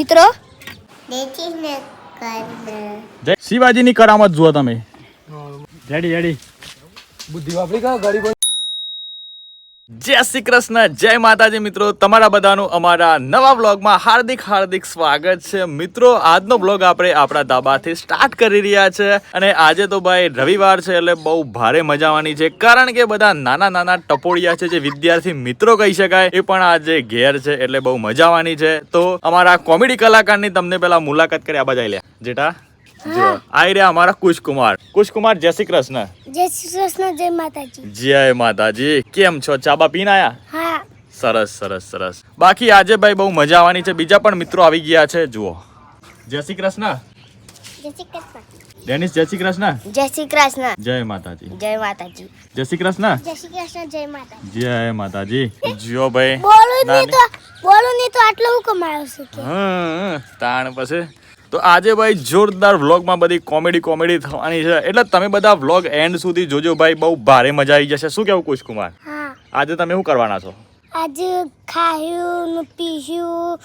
મિત્રો? શિવાજીની કરામત જુઓ તમે. Ready ready. બુદ્ધિ વાપરી બંધ જય શ્રી કૃષ્ણ, જય માતાજી મિત્રો. તમારા બધાનું અમારા નવા બ્લોગમાં હાર્દિક હાર્દિક સ્વાગત છે. મિત્રો, આજનો વ્લોગ આપણે આપણા ધાબાથી સ્ટાર્ટ કરી રહ્યા છે અને આજે તો ભાઈ રવિવાર છે એટલે બહુ ભારે મજાવાની છે. કારણ કે બધા નાના નાના ટપોળિયા છે જે વિદ્યાર્થી મિત્રો કહી શકાય, એ પણ આજે ઘેર છે એટલે બહુ મજાવાની છે. તો અમારા કોમેડી કલાકારની તમને પેલા મુલાકાત કરી, આ બધા લે જેટા જો આઈ રહ્યા અમારા કુશકુમાર. કુશકુમાર જય શ્રી કૃષ્ણ. જય શ્રી કૃષ્ણ જય માતાજી. જય માતાજી. કેમ છો? ચાબા પીને આયા? હા. સરસ સરસ સરસ. બાકી આજે ભાઈ બહુ મજા આવવાની છે. બીજા પણ મિત્રો આવી ગયા છે. જુઓ. જય શ્રી કૃષ્ણ. જય શ્રી કૃષ્ણ. ડેનિસ જય શ્રી કૃષ્ણ. જય શ્રી કૃષ્ણ. જય માતાજી. જય માતાજી. જય શ્રી કૃષ્ણ. જય શ્રી કૃષ્ણ જય માતાજી. જય માતાજી. જીઓ ભાઈ. બોલું નહીં તો બોલું નહીં તો આટલું હું કમાયો છું હમ, તાણ પછી તો આજે ભાઈ જોરદાર વ્લોગમાં બધી કોમેડી કોમેડી થવાની છે. એટલે તમે બધા વ્લોગ એન્ડ સુધી જોજો ભાઈ બહુ ભારે મજા આવી જશે. શું કેવું કુશકુમાર? કુમાર આજે તમે શું કરવાના છો? આજે ખાયું પીશું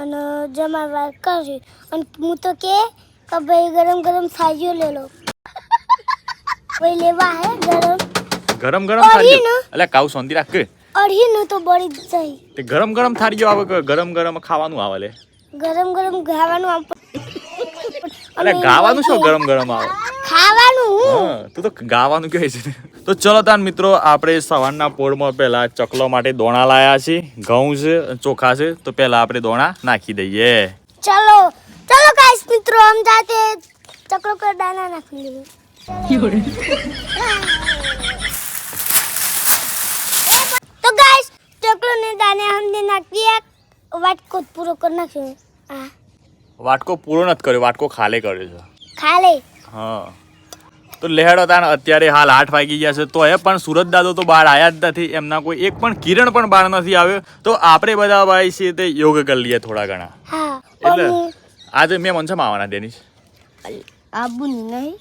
અને જમાવાર કર્યું. અને હું તો કે ભાઈ ગરમ ગરમ સાજીઓ લે લો ભાઈ લેવા હે ગરમ. ગરમ ગરમ થાળીઓ? એટલે કાઉ સોંધી રાખ કે. અઢીનું તો બળી જાય. તે ગરમ ગરમ થાળીઓ આવે ગરમ ગરમ ખાવાનું આવે લે? ગરમ ગરમ ખાવાનું આમ અરે ગાવાનું શું ગરમ ગરમ આવે? ખાવાનું તું તો ગાવાનું કહે છે. તો ચલો તાન મિત્રો આપણે સવારના પોળમાં પહેલા ચકલો માટે દોણા લાયા છે ઘઉં છે ચોખા છે તો પહેલા આપણે દોણા નાખી દઈએ. ચલો ચલો ગાઈસ મિત્રો આમ જાતે ચકલો કર દાણા નાખી દઈએ તો ગાઈસ ચકલો ને દાને હમને નાખી વાટકો પૂરો કરી નાખ્યો. આ. વાટકો પૂરો નથી કર્યો વાટકો ખાલે કર્યો છે. ખાલે? હા. તો લેહડો તાણ અત્યારે હાલ આઠ વાગી ગયા છે તો એ પણ સુરત દાદો તો બહાર આવ્યા જ નથી એમના કોઈ એક પણ કિરણ પણ બહાર નથી આવ્યો. તો આપણે બધા ભાઈ છીએ તે યોગ કરી લઈએ થોડા ઘણા. એટલે આજે મેં મનસમ આવવાના ડેનિશ આબુ નહીં.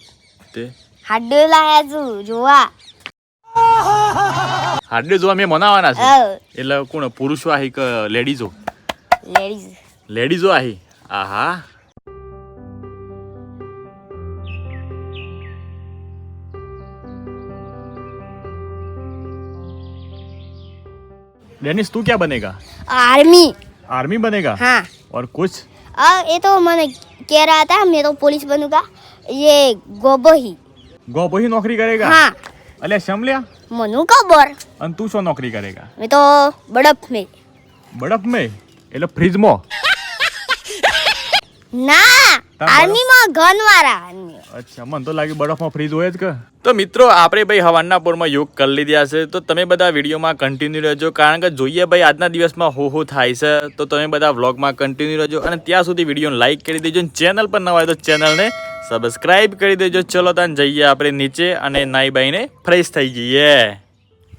તે? હાડે લાયા છું જોવા. હાડે જોવા મેં મનાવાના છે. એટલે કોણ પુરુષવાહી કે લેડીઝો લેડીઝ લેડીઝો આહી આહા डेनिस तू क्या बनेगा आर्मी आर्मी बनेगा हाँ और कुछ आ, ये तो मैंने कह रहा था मैं तो पुलिस बनूंगा ये गोबो ही ગોપો ही नौकरी करेगा हाँ અલ્યા શમલ્યા मनु खबर અને તું શું નોકરી કરેગા मैं तो बड़प में બરફ મેં એટલે ફ્રીજમાં ના આર્મી અચ્છા મને તો લાગે બરફમાં ફ્રીજ હોય જ કે. તો મિત્રો આપણે ભાઈ હવાના પોરમાં યોગ કરી લીધા છે. તો તમે બધા વિડીયોમાં કન્ટિન્યુ રહેજો કારણ કે જોઈએ ભાઈ આજના દિવસમાં હો હો થાય છે. તો તમે બધા વ્લોગમાં કન્ટિન્યુ રહેજો અને ત્યાં સુધી વિડીયોને લાઇક કરી દેજો. અને ચેનલ પર નવા હોય તો ચેનલને સબસ્ક્રાઇબ કરી દેજો. ચલો તાન જઈએ આપણે નીચે અને નાઈ બાઈને ફ્રેશ થઈ જઈએ.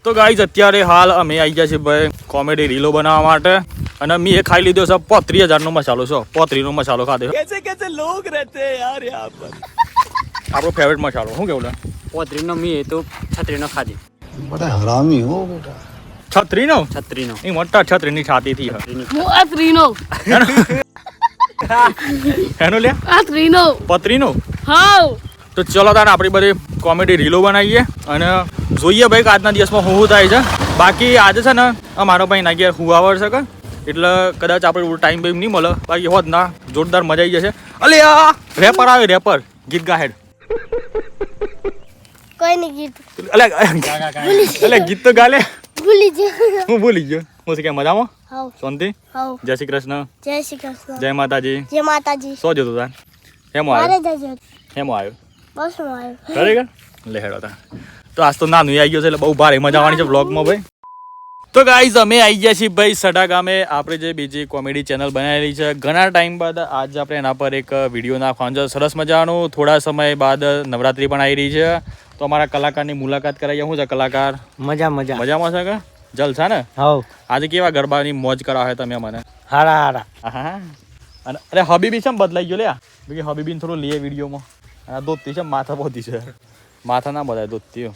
તો ગાઈઝ અત્યારે હાલ અમે આવી ગયા છીએ ભાઈ કોમેડી રીલો બનાવવા માટે. અને મેં એ ખાઈ લીધો છે પોત્રી હજારનો મસાલો છે. પોત્રીનો મસાલો ખાધો કેસે કેસે લોગ રહેતે યાર યહાં પર. આપણો ફેવરેટ મસાલો શું કેવું પોત્રીનો મી એ તો છત્રીનો ખાધી. બધા હરામી હો બેટા. છત્રીનો છત્રીનો એ મોટા છત્રીની છાતી થી આ ત્રીનો. એનો લે. આ ત્રીનો. પત્રીનો? હા તો ચલો તાર આપણી બધી કોમેડી રીલો બનાવીએ અને જોઈએ ભાઈ આજના દિવસમાં હું થાય છે. બાકી આજે છે ને અમારો ભાઈ ના ઘેર હું આવડ કે? એટલે કદાચ આપણે ટાઈમ બાઈમ નહીં મળે. બાકી હોત ના જોરદાર મજા આવી જશે. અલે આ રેપર આવે રેપર ગીત ગાહેડ કોઈ નહીં ગીત. અલે અલે ગીત તો ગાલે ભૂલી જાય હું ભૂલી ગયો. હું શું કે મજામાં? હાવ. શાંતિ? હાવ. જય શ્રી કૃષ્ણ. જય શ્રી કૃષ્ણ. જય માતાજી. જય માતાજી. સો જોતું તાર હેમો આવ્યો. હેમો આવ્યો. બસ આવ્યો. ખરેખર લે હેડો તા તો આજ તો નાનું આવી ગયો છે એટલે બહુ ભારે મજા આવવાની છે વ્લોગમાં ભાઈ. તો ગાઈઝ અમે આવી ગયા છીએ ભાઈ સડા ગામે. આપણે જે બીજી કોમેડી ચેનલ બનાવેલી છે ઘણા ટાઈમ બાદ આજ આપણે એના પર એક વીડિયો નાખવાનો છે. સરસ મજાનું. થોડા સમય બાદ નવરાત્રી પણ આવી રહી છે. તો અમારા કલાકારની મુલાકાત કરાવીએ શું છે કલાકાર? મજા મજા. મજામાં છે કે? જલસા ને? હા આજે કેવા ગરબાની મોજ કરાવે તમે મને હારા હારા. હા અને અરે હબીબી છે બદલાઈ ગયો લે આ બાકી હબીબીને થોડું લઈએ વિડીયોમાં. અને દોતી છે માથા પોતી છે. માથા ના બધાય ધોતી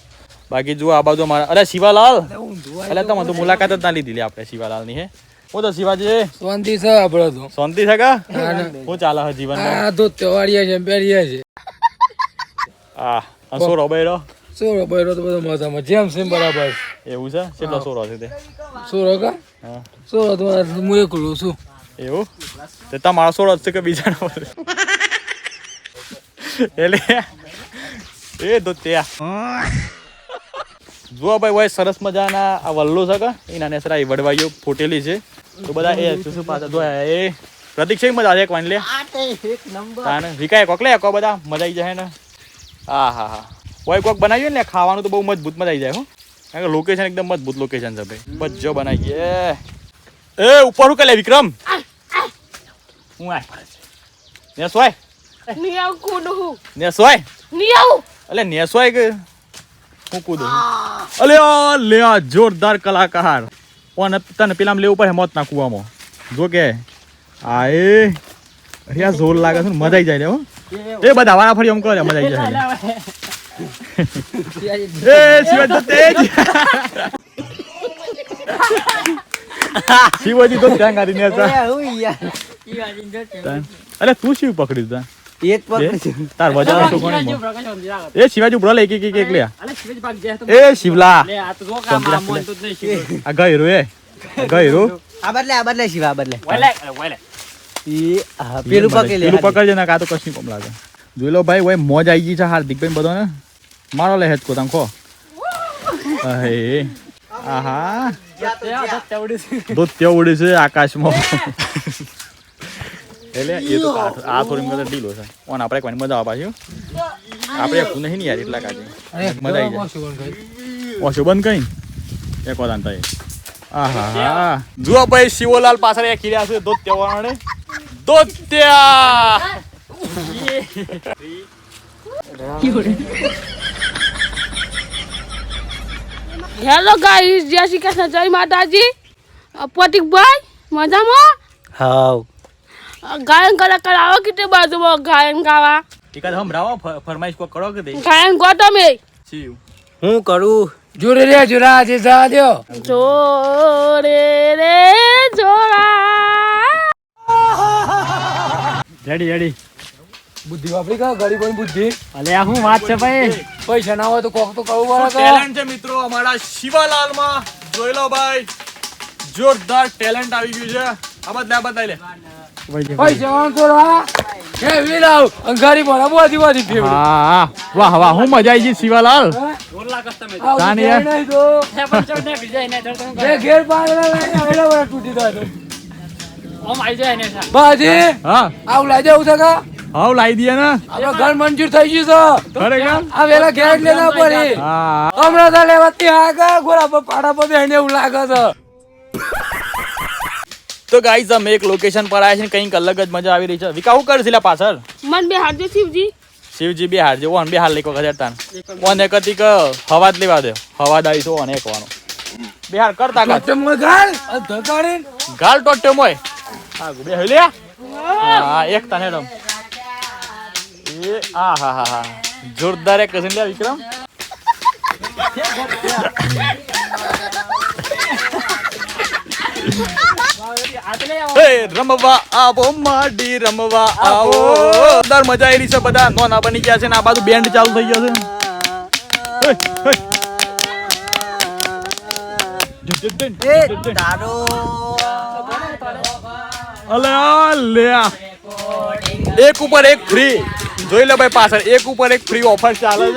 બાકી જુઓ આ બાજુ મારા અરે શિવાલાલ! એટલે તમે તો મુલાકાત જ ના લીધી આપણે આપણે શિવાલાલની હે? હું તો શિવાજી શાંતિ છે આપડે તો. શાંતિ છે કા? હું ચાલે છે જીવન આ તો તહેવારિયા છે બેરિયા છે. આ આ સોરો બૈરો? સોરો બૈરો તો બધો મજામાં જેમ સેમ બરાબર એવું છે? કેટલો સોરો છે તે? સોરો કા? હા. સોરો તો હું એકલું છું. એવું? તે તમારો સોરો છે કે બીજાનો એટલે એ તો ત્યાં. જુઓ ભાઈ ભાઈ સરસ મજાના આ વલ્લો છે કે? એના નેસરા એ વડવાઈઓ ફૂટેલી છે. તો બધા એ શું પાછા જોયા? એ પ્રતિક છે મજા આવે એક વાન લે તાને વિકાય કોક લે કો બધા મજા આવી જાય ને. હા હા હા. કોઈ કોક બનાવ્યું ને ખાવાનું તો બહુ મજબૂત મજા આવી જાય હો. કારણ કે લોકેશન એકદમ મજબૂત લોકેશન છે ભાઈ. બજો બનાવીએ એ એ ઉપર હું લે વિક્રમ. હું આય? નેસવાય નિયાવ કૂદું હું? નેસવાય નિયાવ! અલે નેસવાય કે હું દઉં અલે લે જોરદાર કલાકાર. પણ તને પેલા લેવું પડે મોત ના કુવામાં જો કે આ એ અરે આ જોર લાગે છે ને મજા આવી જાય રે હો. એ બધા વાળા ફરી એમ કરે મજા આવી જાય એ શિવાજી તો તેજ. શિવાજી તો ત્યાં ગાડી ને અરે તું શિવ પકડી તા તાર વજન તો કોણ એ શિવાજી ઉભરો લે એક એક એક લે. એ શિવલા. આ ગયરો એ ગયરો આ બદલે આ બદલે શિવા આ બદલે. ઈ આ પેલું પેલું પકડી લે પકડજે ને કા તો કશું કોમ લાગે. જોઈ લો ભાઈ ઓય મોજ આવી ગઈ છે હાર્દિક ભાઈ બધો ને મારો લે હેચકો તમ ખો. અહે. આહા. દોત્ય ઉડે છે. આકાશમાં. એટલે એ તો આ થોડી મજા ઢીલો છે. ઓન આપણે કોઈ મજા આવે પાછું. આપણે એકલું નહીં ને યાર એટલા કાજે મજા આવી જાય. ઓછું બંધ કઈ એક વાર આંતા આહા. જુઓ ભાઈ શિવોલાલ પાછળ એક ખીર્યા છે દોત્યા વાળાને. દોત્યા! હેલો ગાઈસ જય શ્રી કૃષ્ણ જય માતાજી. અ, પ્રતિકભાઈ મજામાં? હાવ ગાયન કલાકાર આવો કેટલી બાજુમાં ગાયન ગાવા. એકાદ હમરાવો ફરમાઈશ કો કરો કે દે ગાયન ગો તમે. હું? કરું? જોરે રે જોરા જે જા દ્યો. જોરે રે જોરા. Ready ready. બુદ્ધિ વાપરી કા? ગરીબોની બુદ્ધિ. અલે આ હું વાત છે ભાઈ? પૈસા ના હોય તો કોક તો કરવું પડે ટેલેન્ટ છે મિત્રો અમારા શિવાલાલમાં. જોઈ લો ભાઈ. જોરદાર ટેલેન્ટ આવી ગયું છે. આ બધા બતાવી બધા લે. પૈસા વાળો તો રા. હે અંગારી ફેવડી હા વાહ વાહ હું મજા આવી ગઈ શિવાલાલ. તાની યાર. નહીં તો. ઘેર લઈને તૂટી જાય બાજી હા. આવું લાઈ હાવ લાવી ને. આપણો ઘર મંજૂર થઈ ગયું છે. ખરેખર આ વેલા ઘેર લેના પડી. હા. હમણાં તો લેવાતી આગા ગોરા પર પાડા પર બેહીને એવું લાગે છે. તો ગાઈઝ અમે એક લોકેશન પર આવ્યા છે કંઈક અલગ જ મજા આવી રહી છે. વિકા હું કરશે લા પાછળ? મન બે હાથ શિવજી. શિવજી બે હાર ઓન બે હાર લઈ વખત તાન. ઓન એક હતી કે હવા જ લેવા દે. હવાજ આવી તો ઓન એક વાનો બે હાર કરતા કર. તો ગાલ ધકાડીને ગાલ ટોટ્યો મોય હા બે હે લે હા. એક તાને ડમ એ આ હા હા હા. જોરદાર એક કસીન લે વિક્રમ. એ રમવા આવો માડી રમવા આવો. જોરદાર મજા આવી છે બધા. નોના બની ગયા છે ને આ બાજુ બેન્ડ ચાલુ થઈ ગયો છે. એક ઉપર એક ફ્રી જોઈ લે ભાઈ પાછળ. એક ઉપર એક ફ્રી ઓફર ચાલે છે.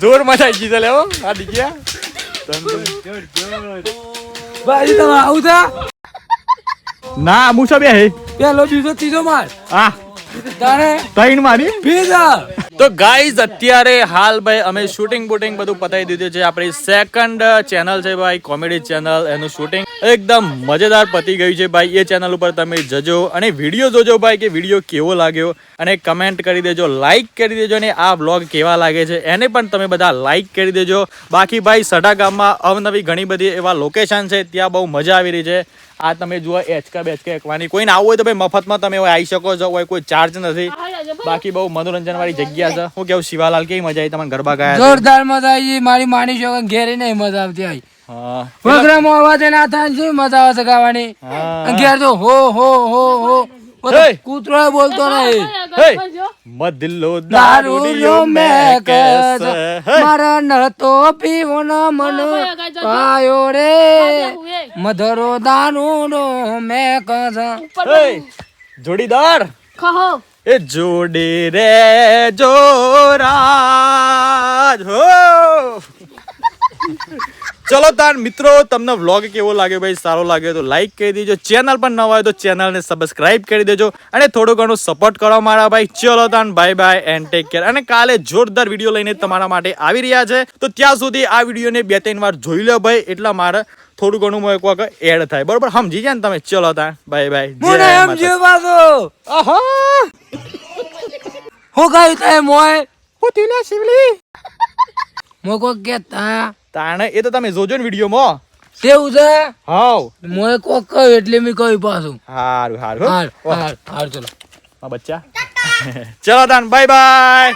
જોર મજા આવી ગઈ છે લેવો આ દીકરા બાજી તમે આવું થા ના મુસા બે હે પેલો બીજો ત્રીજો માર. આ તારે ત્રણ મારી? પીઝા તો ગાઈઝ અત્યારે હાલ ભાઈ અમે શૂટિંગ બુટિંગ બધું પતાવી દીધું છે. આપણી સેકન્ડ ચેનલ છે ભાઈ કોમેડી ચેનલ એનું શૂટિંગ એકદમ મજેદાર પતી ગયું છે ભાઈ. એ ચેનલ ઉપર તમે જજો અને વીડિયો જોજો ભાઈ કે વીડિયો કેવો લાગ્યો. અને કમેન્ટ કરી દેજો લાઇક કરી દેજો અને આ બ્લોગ કેવા લાગે છે એને પણ તમે બધા લાઇક કરી દેજો. બાકી ભાઈ, સઢા ગામમાં અવનવી ઘણી બધી એવા લોકેશન છે. ત્યાં બહુ મજા આવી રહી છે. આ તમે જુઓ એચકા બેચકા એકવાની. કોઈને આવું હોય તો ભાઈ મફતમાં તમે આવી શકો છો હોય કોઈ ચાર્જ નથી. બાકી બહુ મનોરંજન વાળી જગ્યા છે. હું કેવું શિવાલાલ કેવી મજા આવી? તમને ગરબા ગયા? જોરદાર મજા આવી. મારી માની છો ઘેરે નહીં મજા આવતી આવી પ્રોગ્રામ પ્રોગ્રામો અવાજ ના થાય છે મજા આવે છે ગાવાની. ઘેર તો હો હો હો હો. કૂતરો બોલતો નહીં. મદલો દારૂ દારૂડિયો મે કેસ. હે! તો પીવાનો મન. પાયો રે. મધરો દારૂ મે કસ. જોડીદાર? ખહો. એ જોડી રે જોરાજ હો! ચલો તાર મિત્રો તમને વ્લોગ કેવો લાગ્યો ભાઈ? સારો લાગ્યો તો લાઈક કરી દેજો. ચેનલ પર નવા હોય તો ચેનલને સબસ્ક્રાઇબ કરી દેજો અને થોડું ઘણું સપોર્ટ કરો મારા ભાઈ. ચલો તાન bye bye and take care અને કાલે જોરદાર વીડિયો લઈને તમારા માટે આવી રહ્યા છે. તો ત્યાં સુધી આ વિડીયોને બે ત્રણ વાર જોઈ લો ભાઈ એટલા મારે થોડું ઘણું એક વખત એડ થાય. બરોબર? સમજી ગયા ને તમે? ચલો તા બાય બાય જય માતા. હું કઈ થાય મોય? પોતીલા શિવલી. મો કે કેતા તાણે એ તો તમે જોજો ને વિડીયોમાં તેવું છે? હાવ મોય કોક કહ્યું એટલે મેં કહ્યું પાછું. હારું હારું હાર હાર હાર ચલો. બચ્ચા. ચલો તાન બાય બાય